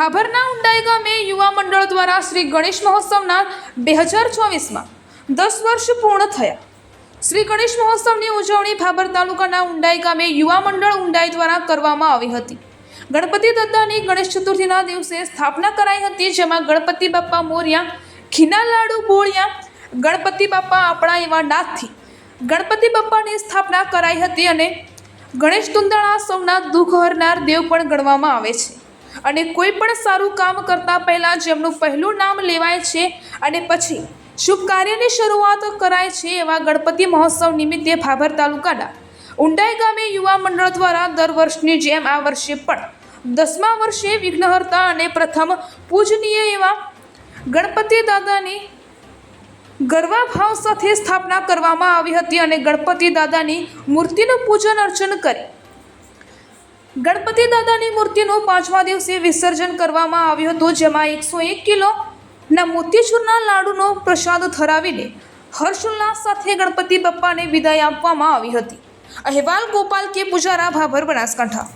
ભાભરના ઉંડાઈ ગામે યુવા મંડળ દ્વારા શ્રી ગણેશ મહોત્સવના બે હજાર ચોવીસમાં દસ વર્ષ પૂર્ણ થયા. શ્રી ગણેશ મહોત્સવની ઉજવણી ભાભર તાલુકાના ઉંડાઈ ગામે યુવા મંડળ ઉંડાઈ દ્વારા કરવામાં આવી હતી. ગણપતિ દત્તાની ગણેશ ચતુર્થીના દિવસે સ્થાપના કરાઈ હતી, જેમાં ગણપતિ બાપ્પા મોર્યા, ખીના લાડુ બોળિયા, ગણપતિ બાપ્પા આપણા એવા નાથથી ગણપતિ બાપ્પાની સ્થાપના કરાઈ હતી અને ગણેશ તુંદાળા સૌના દુઃખ હરનાર દેવ પણ ગણવામાં આવે છે. અને કોઈ પણ સારું કામ કરતા પહેલાં જેમનું પહેલું નામ લેવાય છે અને પછી શુભ કાર્યની શરૂઆત કરાય છે એવા ગણપતિ મહોત્સવ નિમિત્તે ભાભર તાલુકાના ઊંડાઈ ગામે યુવા મંડળ દ્વારા દર વર્ષની જેમ આ વર્ષે પણ દસમા વર્ષે વિઘ્નહર્તા અને પ્રથમ પૂજનીય એવા ગણપતિ દાદાની ગરવા ભાવ સાથે સ્થાપના કરવામાં આવી હતી અને ગણપતિ દાદાની મૂર્તિનું પૂજન અર્ચન કરી ગણપતિ દાદાની મૂર્તિનું પાંચમા દિવસે વિસર્જન કરવામાં આવ્યું હતું, જેમાં એકસો એક કિલોના મોતીચૂરના લાડુનો પ્રસાદ ઠરાવીને હર્ષોલ્લાસ સાથે ગણપતિ બપ્પાને વિદાય આપવામાં આવી હતી. અહેવાલ ગોપાલ કે પુજારા ભાભર બનાસકાંઠા.